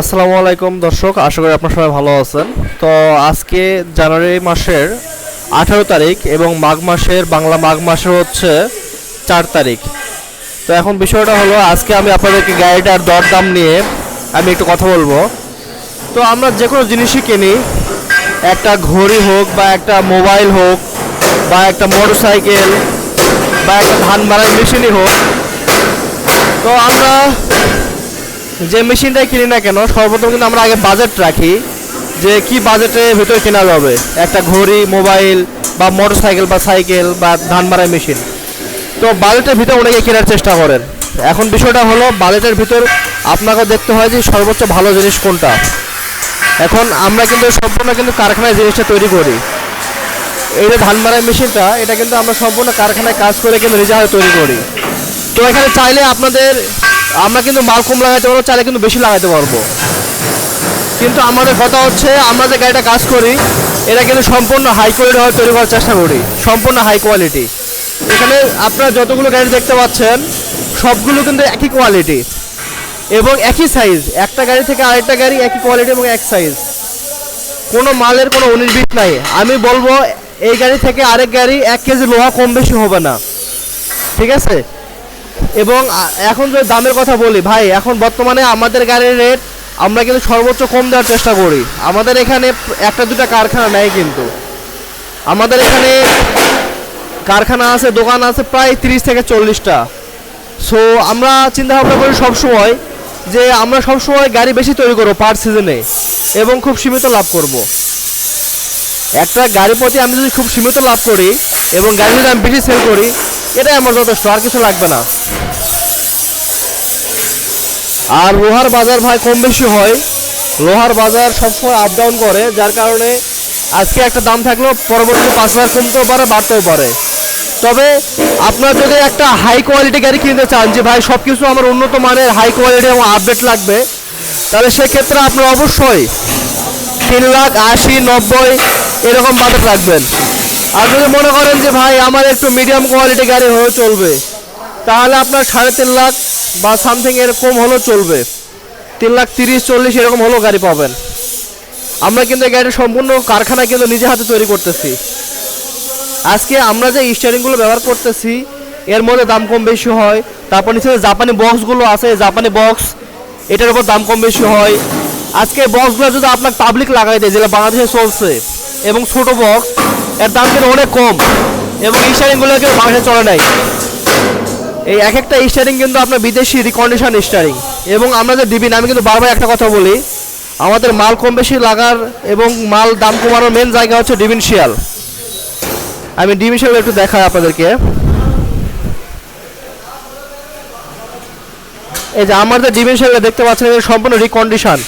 আসসালামু আলাইকুম দর্শক, আশা করি আপনার সবাই ভালো আছেন। তো আজকে জানুয়ারি মাসের আঠারো তারিখ এবং মাঘ মাসের, বাংলা মাঘ মাসের হচ্ছে চার তারিখ। তো এখন বিষয়টা হলো, আজকে আমি আপনাদেরকে গাড়িটার দরদাম নিয়ে আমি একটু কথা বলব। তো আমরা যে কোনো জিনিসই কিনি, একটা ঘড়ি হোক বা একটা মোবাইল হোক বা একটা মোটর সাইকেল বা একটা ধান মারাই মেশিনই হোক। তো আমরা যে মেশিনটাই কিনি না কেন, সর্বপ্রথম কিন্তু আমরা আগে বাজেট রাখি যে কি বাজেটের ভিতরে কেনা যাবে। একটা ঘড়ি মোবাইল বা মোটর সাইকেল বা সাইকেল বা ধান মারাই মেশিন তো বাজেটের ভিতরে অনেকে কেনার চেষ্টা করেন। এখন বিষয়টা হলো বাজেটের ভিতর আপনাকে দেখতে হয় যে সর্বোচ্চ ভালো জিনিস কোনটা। এখন আমরা কিন্তু সম্পূর্ণ কিন্তু কারখানায় জিনিসটা তৈরি করি। এই যে ধান মারাই মেশিনটা এটা কিন্তু আমরা সম্পূর্ণ কারখানায় কাজ করে কিন্তু নিজে তৈরি করি। তো এখানে চাইলে আপনাদের আমরা কিন্তু মাল কম লাগাইতে পারব চাইলে কিন্তু বেশি লাগাইতে পারব। কিন্তু আমাদের কথা হচ্ছে, আমরা যে গাড়িটা কাজ করি, এটা কিন্তু সম্পূর্ণ হাই কোয়ালিটি হয়ে তৈরি করার চেষ্টা করি, সম্পূর্ণ হাই কোয়ালিটি এখানে আপনারা যতগুলো গাড়ি দেখতে পাচ্ছেন, সবগুলো কিন্তু একই কোয়ালিটি এবং একই সাইজ একটা গাড়ি থেকে আরেকটা গাড়ি একই কোয়ালিটি এবং এক সাইজ কোনো মালের কোনো উনিশ বিশ নাই। আমি বলব, এই গাড়ি থেকে আরেক গাড়ি এক কেজি লোহা কম বেশি হবে না। ঠিক আছে? এবং এখন যদি দামের কথা বলি, ভাই, এখন বর্তমানে আমাদের গাড়ির রেট আমরা কিন্তু সর্বোচ্চ কম দেওয়ার চেষ্টা করি। আমাদের এখানে একটা দুটা কারখানা নেই কিন্তু। আমাদের এখানে কারখানা আছে, দোকান আছে প্রায় তিরিশ থেকে চল্লিশটা। সো আমরা চিন্তা ভাবনা করি সবসময় যে আমরা সবসময় গাড়ি বেশি তৈরি করব পার সিজনে এবং খুব সীমিত লাভ করব। একটা গাড়ি প্রতি আমি যদি খুব সীমিত লাভ করি এবং গাড়ি যদি আমি বেশি সেল করি এটাই আমার যথেষ্ট, আর কিছু লাগবে না। আর লোহার বাজার ভাই কম বেশি হয়। লোহার বাজার সবসময় আপ ডাউন করে, যার কারণে আজকে একটা দাম থাকলেও পরবর্তী পাঁচ হাজার কমতেও পারে, বাড়তেও পারে। তবে আপনার যদি একটা হাই কোয়ালিটি গাড়ি কিনতে চান, যে ভাই সব কিছু আমার উন্নত মানের হাই কোয়ালিটি এবং আপডেট লাগবে, তাহলে সেক্ষেত্রে আপনার অবশ্যই তিন লাখ আশি, নব্বই এরকম বাজেট রাখবেন। আর যদি মনে করেন যে ভাই, আমার একটু মিডিয়াম কোয়ালিটি গাড়ি হয়ে চলবে। তাহলে আপনার সাড়ে তিন লাখ বা সামথিং এরকম হলেও চলবে। তিন লাখ তিরিশ, চল্লিশ এরকম হলেও গাড়ি পাবেন। আমরা কিন্তু গাড়িটা সম্পূর্ণ কারখানায় কিন্তু নিজে হাতে তৈরি করতেছি। আজকে আমরা যে স্টারিংগুলো ব্যবহার করতেছি, এর মধ্যে দাম কম বেশি হয়। তারপর নিচে জাপানি বক্সগুলো আছে জাপানি বক্স এটার উপর দাম কম বেশি হয়। আজকে বক্সগুলো যদি আপনার পাবলিক লাগাই দেয় যেটা বাংলাদেশে চলছে এবং ছোট বক্স এর দাম কিন্তু অনেক কম। এবং স্টারিংগুলো কিন্তু বাংলাদেশে চলে নাই। এই এক একটা স্টারিং কিন্তু আপনার বিদেশি রিকন্ডিশন স্টারিং এবং আমরা যে দিবিন আমি কিন্তু বারবার একটা কথা বলি, আমাদের মাল কম বেশি লাগার এবং মাল দাম কমানোর মেন জায়গা হচ্ছে ডিভিনশিয়াল আমি ডিভিশন একটু দেখাই আপনাদেরকে। এই যে আমার যে ডিভিশন দেখতে পাচ্ছেন সম্পূর্ণ রিকন্ডিশন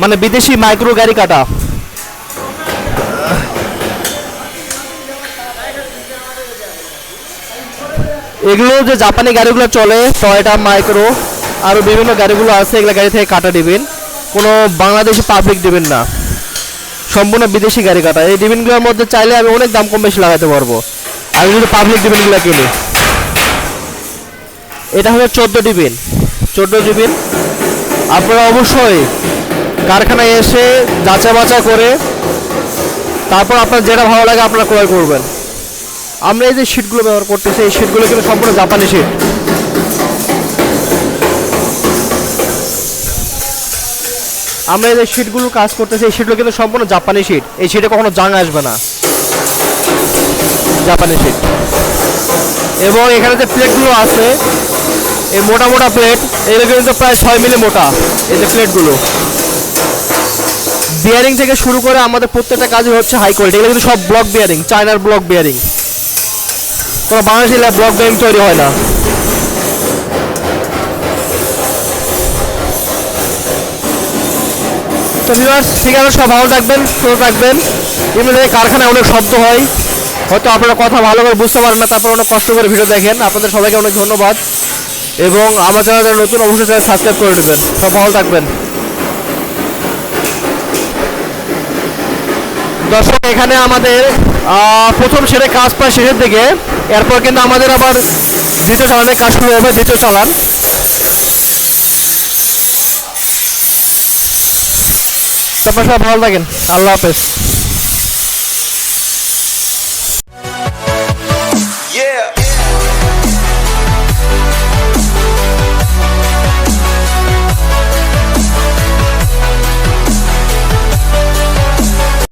মানে বিদেশি মাইক্রো গাড়ি কাটা। এগুলো যে জাপানি গাড়িগুলো চলে টয়টা মাইক্রো আরও বিভিন্ন গাড়িগুলো আছে, এগুলো গাড়ি থেকে কাটা দিবেন। কোনো বাংলাদেশি পাবলিক দিবেন না। সম্পূর্ণ বিদেশি গাড়ি কাটা। এই ডিবিনগুলোর মধ্যে চাইলে আমি অনেক দাম কম বেশি লাগাতে পারব। আমি যদি পাবলিক ডিবিনগুলো কিনি। এটা হলো চোদ্দ ডিবিন চোদ্দ ডিবিন আপনারা অবশ্যই কারখানায় এসে যাচাই বাছাই করে তারপর আপনার যেটা ভালো লাগে আপনারা ক্রয় করবেন। আমরা এই যে শিটগুলো ব্যবহার করতেছি, এই শিটগুলো কিন্তু সম্পূর্ণ জাপানি শিট আমরা এই যে শিটগুলো কাজ করতেছি, এই শিটগুলো কিন্তু সম্পূর্ণ জাপানি শিট এই শিটে কখনো জাং আসবে না। জাপানি শিট এবং এখানে যে প্লেটগুলো আছে, এই মোটা মোটা প্লেট এগুলো কিন্তু প্রায় ছয় মিলি মোটা, এই যে প্লেটগুলো বিয়ারিং থেকে শুরু করে আমাদের প্রত্যেকটা কাজই হচ্ছে হাই কোয়ালিটি এগুলো কিন্তু সব ব্লক বিয়ারিং চায়নার ব্লক বিয়ারিং কোনো বাংলাদেশি ব্লক বিয়ারিং তৈরি হয় না। তো ভিউয়ার্স আছে সব ভালো থাকবেন, সুস্থ থাকবেন। এমনি কারখানায় অনেক শব্দ হয়। হয়তো আপনারা কথা ভালো করে বুঝতে পারেন না, তারপর অনেক কষ্ট করে ভিডিও দেখেন। আপনাদের সবাইকে অনেক ধন্যবাদ। এবং আমার যারা নতুন, অবশ্যই সাবস্ক্রাইব করে দেবেন সব ভালো থাকবেন। দর্শক, এখানে আমাদের প্রথম সেরে কাজ পায় শেষের দিকে। এরপর কিন্তু আমাদের আবার দ্বিতীয় চালানের কাজ শুরু হবে, দ্বিতীয় চালান আপনার সব ভালো থাকেন। আল্লাহ হাফেজ।